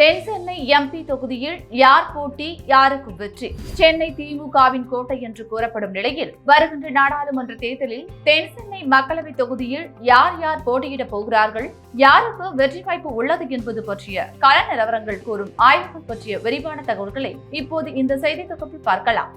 தென்சென்னை MP தொகுதியில் யார் போட்டி யாருக்கு வெற்றி? சென்னை திமுகவின் கோட்டை என்று கூறப்படும் நிலையில் வருகின்ற நாடாளுமன்ற தேர்தலில் தென்சென்னை மக்களவைத் மக்களவை தொகுதியில் யார் யார் போட்டியிடப் போகிறார்கள் யாருக்கு வெற்றி வாய்ப்பு உள்ளது என்பது பற்றிய கள நிலவரங்கள் கூறும் ஆய்வுகள் பற்றிய விரிவான தகவல்களை இப்போது இந்த செய்தி தொகுப்பில் பார்க்கலாம்.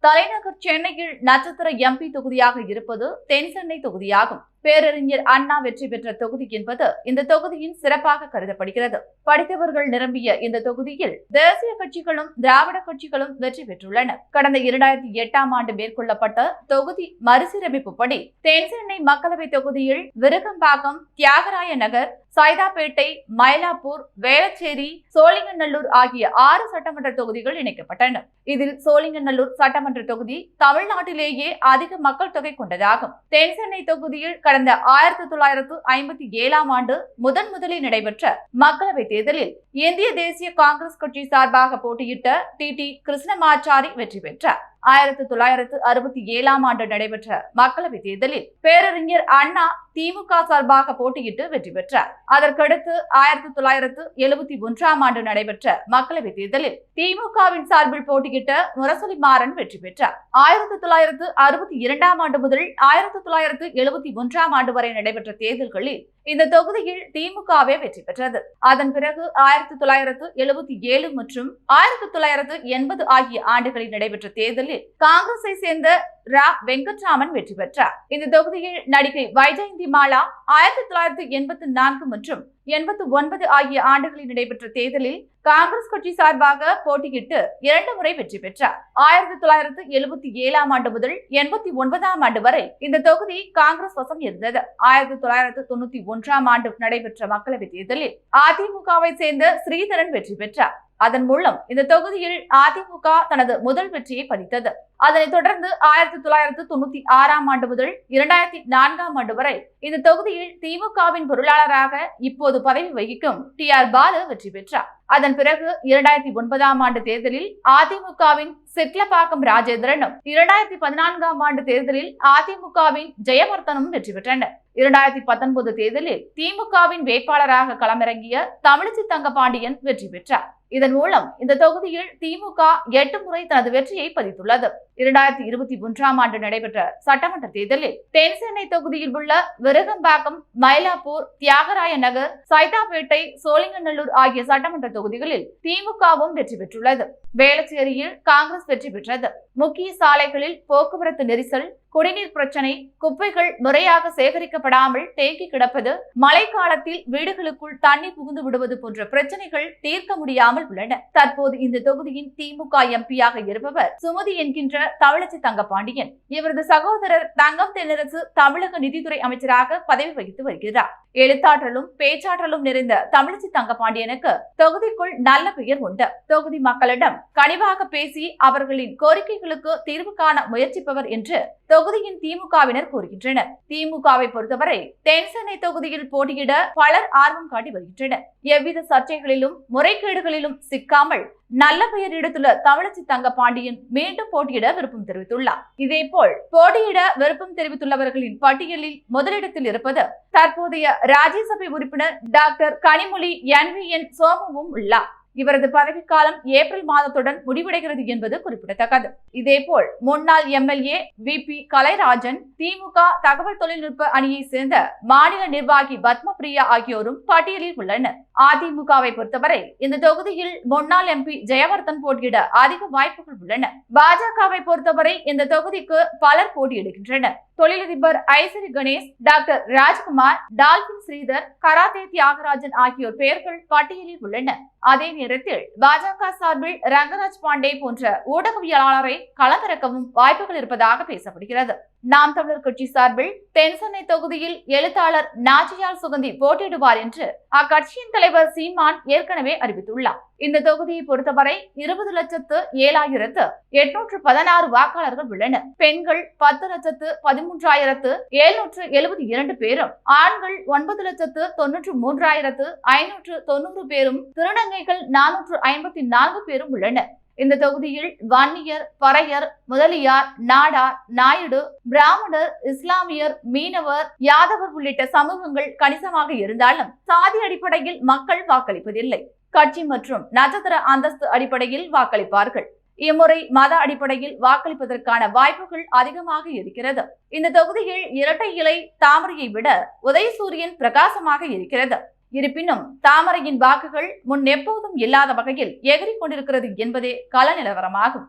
தலைநகர் சென்னையில் நட்சத்திர எம்பி தொகுதியாக இருப்பது தென்சென்னை தொகுதியாகும். பேரறிஞர் அண்ணா வெற்றி பெற்ற தொகுதி என்பது இந்த தொகுதியின் சிறப்பாக கருதப்படுகிறது. படித்தவர்கள் நிரம்பிய இந்த தொகுதியில் தேசிய கட்சிகளும் திராவிட கட்சிகளும் வெற்றி பெற்றுள்ளன. கடந்த இரண்டாயிரத்தி எட்டாம் ஆண்டு மேற்கொள்ளப்பட்ட தொகுதி மறுசீரமைப்பு படி தென்சென்னை மக்களவை தொகுதியில் விருகம்பாக்கம் தியாகராய நகர் சைதாப்பேட்டை மயிலாப்பூர் வேளச்சேரி சோழிங்கநல்லூர் ஆகிய ஆறு சட்டமன்ற தொகுதிகள் இணைக்கப்பட்டன. இதில் சோழிங்கநல்லூர் சட்டமன்ற தொகுதி தமிழ்நாட்டிலேயே அதிக மக்கள் தொகை கொண்டதாகும். தென்சென்னை தொகுதியில் கடந்த ஆயிரத்தி தொள்ளாயிரத்து ஐம்பத்தி ஏழாம் ஆண்டு முதன் முதலில் நடைபெற்ற மக்களவை தேர்தலில் இந்திய தேசிய காங்கிரஸ் கட்சி சார்பாக போட்டியிட்ட டி டி கிருஷ்ணமாச்சாரி வெற்றி பெற்றார். ஆயிரத்தி தொள்ளாயிரத்து அறுபத்தி ஏழாம் ஆண்டு நடைபெற்ற மக்களவை தேர்தலில் பேரறிஞர் அண்ணா திமுக சார்பாக போட்டியிட்டு வெற்றி பெற்றார். அதற்கடுத்து ஆயிரத்தி தொள்ளாயிரத்து எழுபத்தி ஒன்றாம் ஆண்டு நடைபெற்ற மக்களவை தேர்தலில் திமுகவின் சார்பில் போட்டியிட்ட முரசொலி மாறன் வெற்றி பெற்றார். ஆயிரத்தி தொள்ளாயிரத்து அறுபத்தி இரண்டாம் ஆண்டு முதல் ஆயிரத்தி தொள்ளாயிரத்து எழுபத்தி ஒன்றாம் ஆண்டு வரை நடைபெற்ற தேர்தல்களில் இந்த தொகுதியில் திமுகவே வெற்றி பெற்றது. அதன் பிறகு ஆயிரத்தி தொள்ளாயிரத்து எழுபத்தி ஏழு மற்றும் ஆயிரத்தி தொள்ளாயிரத்து எண்பது ஆகிய ஆண்டுகளில் நடைபெற்ற தேர்தலில் தொகுதியில் காங்கிரஸை சேர்ந்த ரா வெங்கட்ராமன் வெற்றி பெற்றார். இந்த தொகுதியில் நடிகை வைஜயந்தி மாலா ஆயிரத்தி தொள்ளாயிரத்தி எண்பத்தி நான்கு மற்றும் எண்பத்தி ஒன்பது ஆகிய ஆண்டுகளில் நடைபெற்ற தேர்தலில் காங்கிரஸ் கட்சி சார்பாக போட்டியிட்டு இரண்டு முறை வெற்றி பெற்றார். ஆயிரத்தி தொள்ளாயிரத்தி எழுபத்தி ஏழாம் ஆண்டு முதல் எண்பத்தி ஒன்பதாம் ஆண்டு வரை இந்த தொகுதி காங்கிரஸ் வசம் இருந்தது. ஆயிரத்தி தொள்ளாயிரத்தி தொண்ணூத்தி ஒன்றாம் ஆண்டு நடைபெற்ற மக்களவைத் தேர்தலில் அதிமுகவை சேர்ந்த ஸ்ரீதரன் வெற்றி பெற்றார். அதன் மூலம் இந்த தொகுதியில் அதிமுக தனது முதல் வெற்றியை பதித்தது. அதனைத் தொடர்ந்து ஆயிரத்தி தொள்ளாயிரத்து தொண்ணூத்தி ஆறாம் ஆண்டு முதல் இரண்டாயிரத்தி நான்காம் ஆண்டு வரை இந்த தொகுதியில் திமுகவின் பொருளாளராக இப்போது பதவி வகிக்கும் டி ஆர் பாலு வெற்றி பெற்றார். அதன் பிறகு இரண்டாயிரத்தி ஒன்பதாம் ஆண்டு தேர்தலில் அதிமுகவின் சிட்லப்பாக்கம் ராஜேந்திரனும் இரண்டாயிரத்தி பதினான்காம் ஆண்டு தேர்தலில் அதிமுகவின் ஜெயவர்த்தனும் வெற்றி பெற்றனர். இரண்டாயிரத்தி பத்தொன்பது தேர்தலில் திமுகவின் வேட்பாளராக களமிறங்கிய தமிழிசை தங்கபாண்டியன் வெற்றி பெற்றார். இதன் மூலம் இந்த தொகுதியில் திமுக எட்டு முறை தனது வெற்றியை பதித்துள்ளது. இரண்டாயிரத்தி இருபத்தி ஒன்றாம் ஆண்டு நடைபெற்ற சட்டமன்ற தேர்தலில் தென்சென்னை தொகுதியில் உள்ள விருகம்பாக்கம் மயிலாப்பூர் தியாகராய நகர் சைதாப்பேட்டை சோழிங்கநல்லூர் ஆகிய சட்டமன்ற தொகுதிகளில் திமுகவும் வெற்றி பெற்றுள்ளது. வேளச்சேரியில் காங்கிரஸ் வெற்றி பெற்றது. முக்கிய சாலைகளில் போக்குவரத்து நெரிசல் குடிநீர் பிரச்சனை குப்பைகள் முறையாக சேகரிக்கப்படாமல் தேங்கி கிடப்பது மழைக்காலத்தில் வீடுகளுக்குள் தண்ணீர் புகுந்து விடுவது போன்ற பிரச்சனைகள் தீர்க்க முடியாமல் உள்ளன. தற்போது இந்த தொகுதியின் திமுக எம்பியாக இருப்பவர் சுமதி என்கின்ற தமிழச்சி தங்கபாண்டியன் இவரது சகோதரர் தங்கம் தென்னரசு தமிழக நிதித்துறை அமைச்சராக பதவி வகித்து வருகிறார். எழுத்தாற்றலும் பேச்சாற்றலும் நிறைந்த தமிழிசை தங்கபாண்டியனுக்கு தொகுதிக்குள் நல்ல பெயர் உண்டு. தொகுதி மக்களிடம் கனிவாக பேசி அவர்களின் கோரிக்கைகளுக்கு தீர்வு காண முயற்சிப்பவர் என்று தொகுதியின் திமுகவினர் கூறுகின்றனர். திமுகவை பொறுத்தவரை தென்சென்னை தொகுதியில் போட்டியிட பலர் ஆர்வம் காட்டி வருகின்றனர். எவ்வித சர்ச்சைகளிலும் முறைகேடுகளிலும் சிக்காமல் நல்ல பெயர் எடுத்துள்ள தமிழச்சி தங்க பாண்டியன் மீண்டும் போட்டியிட விருப்பம் தெரிவித்துள்ளார். இதேபோல் போட்டியிட விருப்பம் தெரிவித்துள்ளவர்களின் பட்டியலில் முதலிடத்தில் இருப்பது தற்போதைய ராஜ்யசபை உறுப்பினர் doctor Kanimozhi N V N சோமுவும் உள்ளார். இவரது பதவிக்காலம் ஏப்ரல் மாதத்துடன் முடிவடைகிறது என்பது குறிப்பிடத்தக்கது. இதேபோல் முன்னாள் MLA V. P. Kalairajan DMK தகவல் தொழில்நுட்ப அணியை சேர்ந்த மாநில நிர்வாகி பத்மபிரியா ஆகியோரும் பட்டியலில் உள்ளனர். அதிமுகவை பொறுத்தவரை இந்த தொகுதியில் முன்னாள் எம்பி ஜெயவர்தன் போட்டியிட அதிக வாய்ப்புகள் உள்ளன. பாஜகவை பொறுத்தவரை இந்த தொகுதிக்கு பலர் போட்டியிடுகின்றனர். தொழிலதிபர் Ishari Ganesh doctor Rajkumar Dolphin Sridhar karate Thiagarajan ஆகியோர் பெயர்கள் பட்டியலில் உள்ளன. அதே நேரத்தில் பாஜக சார்பில் ரங்கராஜ் பாண்டே போன்ற ஊடகவியலாளரை களமிறக்கவும் வாய்ப்புகள் இருப்பதாக பேசப்படுகிறது. நாம் தமிழர் கட்சி சார்பில் தென்சென்னை தொகுதியில் எழுத்தாளர் நாச்சியால் சுகந்தி போட்டியிடுவார் என்று அக்கட்சியின் தலைவர் சீமான் ஏற்கனவே அறிவித்துள்ளார். இந்த தொகுதியை பொறுத்தவரை இருபது லட்சத்து ஏழாயிரத்து எட்நூற்று பதினாறு வாக்காளர்கள் உள்ளனர். பெண்கள் பத்து லட்சத்து பதிமூன்றாயிரத்து எழுநூற்று எழுபத்தி இரண்டு பேரும் ஆண்கள் ஒன்பது லட்சத்து தொன்னூற்று மூன்றாயிரத்து ஐநூற்று தொண்ணூறு பேரும் திருநங்கைகள் நானூற்று ஐம்பத்தி நான்கு பேரும் உள்ளனர். இந்த தொகுதியில் வன்னியர் பறையர் முதலியார் நாடார் நாயுடு பிராமணர் இஸ்லாமியர் மீனவர் யாதவர் உள்ளிட்ட சமூகங்கள் கணிசமாக இருந்தாலும் சாதி அடிப்படையில் மக்கள் வாக்களிப்பதில்லை. கட்சி மற்றும் நட்சத்திர அந்தஸ்து அடிப்படையில் வாக்களிப்பார்கள். இம்முறை மத அடிப்படையில் வாக்களிப்பதற்கான வாய்ப்புகள் அதிகமாக இருக்கிறது. இந்த தொகுதியில் இரட்டை இலை தாமரையை விட உதயசூரியன் பிரகாசமாக இருக்கிறது. இருப்பினும் தாமரையின் வாக்குகள் முன் எப்போதும் இல்லாத வகையில் எகிரிக் கொண்டிருக்கிறது என்பதே கள நிலவரமாகும்